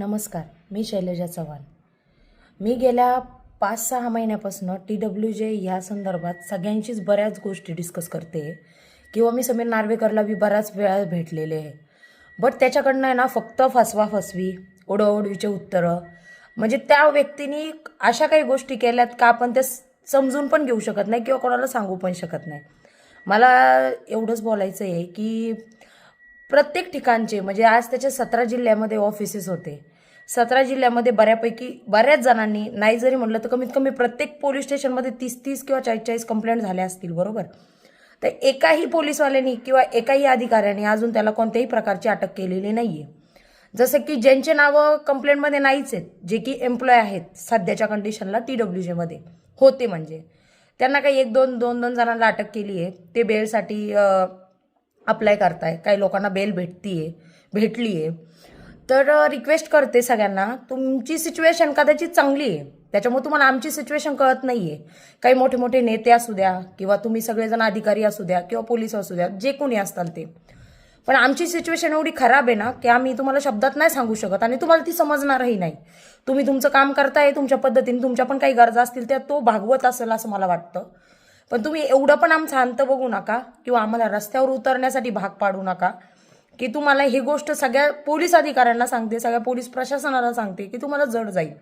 नमस्कार मी शैलजा चव्हाण. मी गेल्या पाच सहा महिन्यापासून टी डब्ल्यू जे ह्या संदर्भात सगळ्यांचीच बऱ्याच गोष्टी डिस्कस करते किंवा मी समीर नार्वेकरला बी बऱ्याच वेळा भेटलेले आहे. बट त्याच्याकडनं आहे ना फक्त फसवा फसवी ओढवडवीचे उत्तरं म्हणजे त्या व्यक्तीनी अशा काही गोष्टी केल्यात का आपण त्या समजून पण घेऊ शकत नाही किंवा कोणाला सांगू पण शकत नाही. मला एवढंच बोलायचं आहे की प्रत्येक ठिकाणचे म्हणजे आज त्याच्या सतरा जिल्ह्यामध्ये ऑफिसेस होते. सतरा जिल्ह्यामध्ये बऱ्यापैकी बऱ्याच जणांनी नाही जरी म्हटलं तर कमीत कमी प्रत्येक पोलीस स्टेशनमध्ये तीस तीस किंवा चाळीस चाळीस कंप्लेंट झाल्या असतील बरोबर? तर एकाही पोलीसवाल्यांनी किंवा एकाही अधिकाऱ्याने अजून त्याला कोणत्याही प्रकारची अटक केलेली नाही आहे जसं की ज्यांचे नावं कंप्लेंटमध्ये नाहीच आहेत जे की एम्प्लॉय आहेत सध्याच्या कंडिशनला टी डब्ल्यू जेमध्ये होते म्हणजे. त्यांना काही एक दोन दोन दोन जणांना अटक केली आहे. ते बेलसाठी अप्लाय करताय. काही लोकांना बेल भेटतीये भेटली आहे तर रिक्वेस्ट करते सगळ्यांना तुमची सिच्युएशन कदाचित चांगली आहे. त्याच्यामुळे तुम्हाला आमची सिच्युएशन कळत नाही आहे काही मोठे मोठे नेते असू द्या किंवा तुम्ही सगळेजण अधिकारी असू द्या किंवा पोलीस असू द्या जे कोणी असताल ते. पण आमची सिच्युएशन एवढी खराब आहे ना की आम्ही तुम्हाला शब्दात नाही सांगू शकत आणि तुम्हाला ती समजणारही नाही. तुम्ही तुमचं काम करताय तुमच्या पद्धतीने तुमच्या पण काही गरजा असतील त्या तो भागवत असेल असं मला वाटतं. पण तुम्ही एवढं पण आमचं अंत बघू नका किंवा आम्हाला रस्त्यावर उतरण्यासाठी भाग पाडू नका. की तुम्हाला ही गोष्ट सगळ्या पोलीस अधिकाऱ्यांना सांगते सगळ्या पोलीस प्रशासनाला सांगते की तुम्हाला जड जाईल.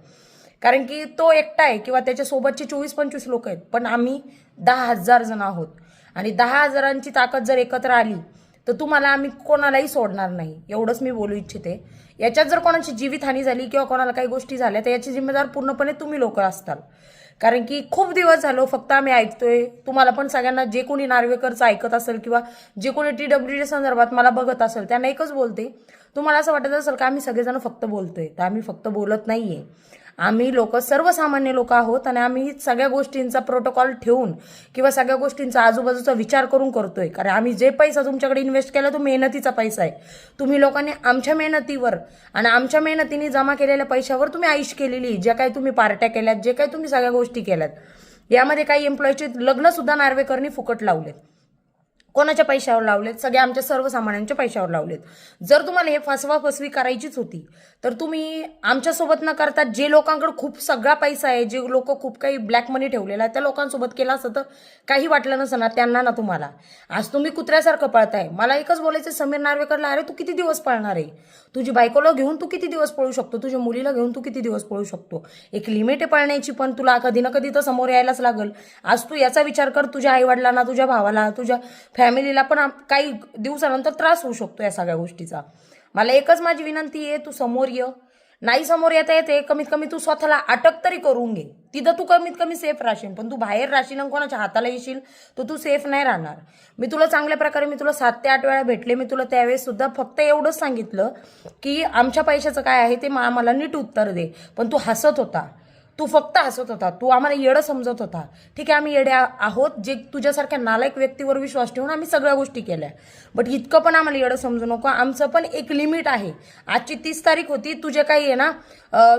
कारण की तो एकटा आहे किंवा त्याच्यासोबतचे चोवीस पंचवीस लोक आहेत पण आम्ही दहा हजार जण आहोत. आणि दहा हजारांची ताकद जर एकत्र आली तर तुम्हाला आम्ही कोणालाही सोडणार नाही एवढंच मी बोलू इच्छिते. याच्यात जर कोणाची जीवितहानी झाली किंवा कोणाला काही गोष्टी झाल्या तर याची जिम्मेदार पूर्णपणे तुम्ही लोक असताल. कारण की खूप दिवस झालो फक्त आम्ही ऐकतोय. तुम्हाला पण सगळ्यांना जे कोणी नार्वेकरचं ऐकत असेल किंवा जे कोणी टी डब्ल्यू संदर्भात मला बघत असेल त्यांना एकच बोलते. तुम्हाला असं वाटत असेल का आम्ही सगळेजण फक्त बोलतोय? तर आम्ही फक्त बोलत नाहीये. आम्ही लोक सर्वसामान्य लोक आहोत आणि आम्ही सगळ्या गोष्टींचा प्रोटोकॉल ठेवून किंवा सगळ्या गोष्टींचा आजूबाजूचा विचार करून करतोय. कारण आम्ही जे पैसा तुमच्याकडे इन्व्हेस्ट केला तो मेहनतीचा पैसा आहे. तुम्ही लोकांनी आमच्या मेहनतीवर आणि आमच्या मेहनतीने जमा केलेल्या पैशावर तुम्ही आयुष केलेली ज्या काही तुम्ही पार्ट्या केल्यात जे काही तुम्ही सगळ्या गोष्टी केल्यात. यामध्ये काही एम्प्लॉईचे लग्नसुद्धा नार्वेकरनी फुकट लावलेत. कोणाच्या पैशावर लावलेत? सगळ्या आमच्या सर्वसामान्यांच्या पैशावर लावलेत. जर तुम्हाला हे फसवा फसवी करायचीच होती तर तुम्ही आमच्यासोबत न करता जे लोकांकडे खूप सगळा पैसा आहे जे लोक खूप काही ब्लॅक मनी ठेवलेला आहे त्या लोकांसोबत केला असतं तर काही वाटलं नसतं ना त्यांना ना तुम्हाला. आज तुम्ही कुत्र्यासारखं पळताय. मला एकच बोलायचं समीर नार्वेकरला अरे तू किती दिवस पळणार आहे? तुझी बायकोला घेऊन तू किती दिवस पळू शकतो? तुझ्या मुलीला घेऊन तू किती दिवस पळू शकतो? एक लिमिट आहे पळण्याची पण तुला कधी ना कधी तर समोर यायलाच लागल. आज तू याचा विचार कर तुझ्या आईवडिलांना तुझ्या भावाला तुझ्या फॅमिलीला पण काही दिवसानंतर त्रास होऊ शकतो या सगळ्या गोष्टीचा. मला एकच माझी विनंती आहे तू समोर ये. नाही समोर येता येते कमीत कमी तू स्वतःला अटक तरी करून घे. तिथं तू कमीत कमी सेफ राहशील पण तू बाहेर राहशील आणि कोणाच्या हाताला येशील तर तू सेफ नाही राहणार. मी तुला चांगल्या प्रकारे मी तुला सात ते आठ वेळा भेटले मी तुला त्यावेळेस सुद्धा फक्त एवढंच सांगितलं की आमच्या पैशाचं काय आहे ते मा- आम्हाला नीट उत्तर दे. पण तू हसत होता. तू फक्त हसत होता. तू आम्हाला येडं समजत होता. ठीक आहे आम्ही येडे आहोत. जे तुझ्यासारख्या नालायक व्यक्तीवर विश्वास ठेवून आम्ही सगळ्या गोष्टी केल्या. बट इतकं पण आम्हाला येडं समजू नको. आमचं पण एक लिमिट आहे. आजची तीस तारीख होती. तुझे काही आहे ना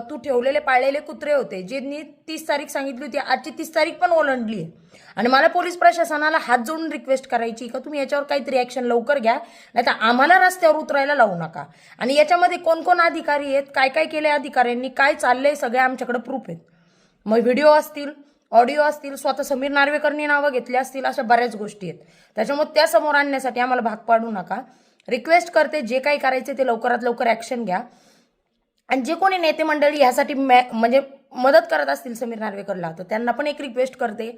तू ठेवलेले पाळलेले कुत्रे होते. ज्यांनी तीस तारीख सांगितली होती आजची तीस तारीख पण ओलांडली आहे. आणि मला पोलीस प्रशासनाला हात जोडून रिक्वेस्ट करायची का? तुम्ही याच्यावर काहीतरी ॲक्शन लवकर घ्या. नाही तर आम्हाला रस्त्यावर उतरायला लावू नका. आणि याच्यामध्ये कोण कोण अधिकारी आहेत? काय काय केले अधिकाऱ्यांनी? काय चाललंय? सगळे आमच्याकडे प्रूफ आहेत. मग व्हिडिओ असतील ऑडिओ असतील स्वतः समीर नार्वेकरनी नावं घेतली असतील अशा बऱ्याच गोष्टी आहेत. त्याच्यामुळे त्या समोर आणण्यासाठी आम्हाला भाग पाडू नका. रिक्वेस्ट करते जे काही करायचे ते लवकरात लवकर ॲक्शन घ्या. आणि जे कोणी नेते मंडळी ह्यासाठी मॅ म्हणजे मदत करत असतील समीर नार्वेकरला तर त्यांना पण एक रिक्वेस्ट करते.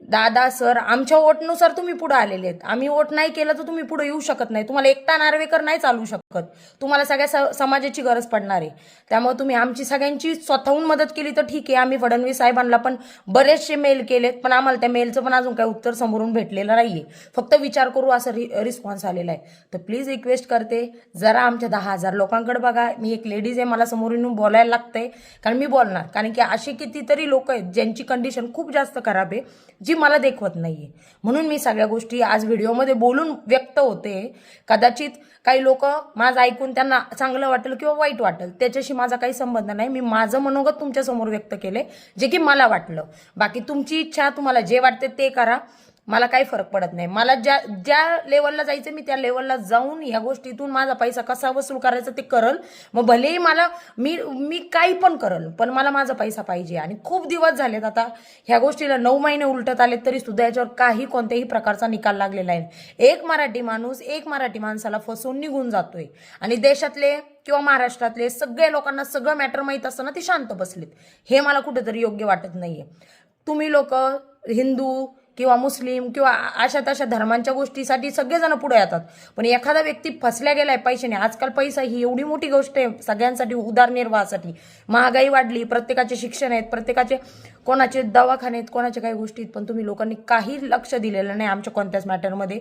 दादा सर आमच्या वोटनुसार तुम्ही पुढे आलेले आहेत. आम्ही वोट नाही केलं तर तुम्ही पुढे येऊ शकत नाही. तुम्हाला एकटा नार्वेकर नाही चालू शकत. तुम्हाला सगळ्या स- समाजाची गरज पडणार आहे. त्यामुळे तुम्ही आमची सगळ्यांची स्वतःहून मदत केली तर ठीक आहे. आम्ही फडणवीस साहेबांना पण बरेचसे मेल केलेत पण आम्हाला त्या मेलचं पण अजून काही उत्तर समोरून भेटलेलं नाहीये. फक्त विचार करू असं रि रिस्पॉन्स आलेला आहे. तर प्लीज रिक्वेस्ट करते. जरा आमच्या दहा हजार लोकांकडे बघा. मी एक लेडीज आहे. मला समोरून येऊन बोलायला लागतंय. कारण मी बोलणार. कारण की असे कितीतरी लोक आहेत ज्यांची कंडिशन खूप जास्त खराब आहे जी मला देखवत नाहीये. म्हणून मी सगळ्या गोष्टी आज व्हिडिओमध्ये बोलून व्यक्त होते. कदाचित काही लोक माझं ऐकून त्यांना चांगलं वाटेल किंवा वाईट वाटेल त्याच्याशी माझा काही संबंध नाही. मी माझं मनोगत तुमच्यासमोर व्यक्त केले जे की मला वाटलं. बाकी तुमची इच्छा तुम्हाला जे वाटते ते करा. मला काही फरक पडत नाही. मला ज्या ज्या लेवलला जायचं मी त्या लेवलला जाऊन या गोष्टीतून माझा पैसा कसा वसूल करायचा ते करल. मग भलेही मला मी मी काही पण करल पण मला माझा पैसा पाहिजे. आणि खूप दिवस झालेत आता ह्या गोष्टीला नऊ महिने उलटत आले तरी सुद्धा याच्यावर काही कोणत्याही प्रकारचा निकाल लागलेला आहे. एक मराठी माणूस एक मराठी माणसाला फसवून निघून जातोय. आणि देशातले किंवा महाराष्ट्रातले सगळे लोकांना सगळं मॅटर माहीत असताना ते शांत बसलेत. हे मला कुठेतरी योग्य वाटत नाहीये. तुम्ही लोक हिंदू किंवा मुस्लिम किंवा अशा तशा धर्मांच्या गोष्टीसाठी सगळेजण पुढे येतात. पण एखादा व्यक्ती फसल्या गेलाय पैशाने आजकाल पैसा ही एवढी मोठी गोष्ट आहे सगळ्यांसाठी उदारनिर्वाहासाठी. महागाई वाढली प्रत्येकाचे शिक्षण आहेत प्रत्येकाचे कोणाचे दवाखाने आहेत कोणाच्या काही गोष्टी आहेत पण तुम्ही लोकांनी काही लक्ष दिलेलं नाही आमच्या कोणत्याच मॅटरमध्ये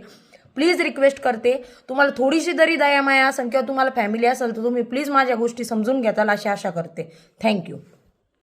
प्लीज रिक्वेस्ट करते. तुम्हाला थोडीशी जरी दयामाया असेल किंवा तुम्हाला फॅमिली असेल तर तुम्ही प्लीज माझ्या गोष्टी समजून घेताल अशी आशा करते. थँक्यू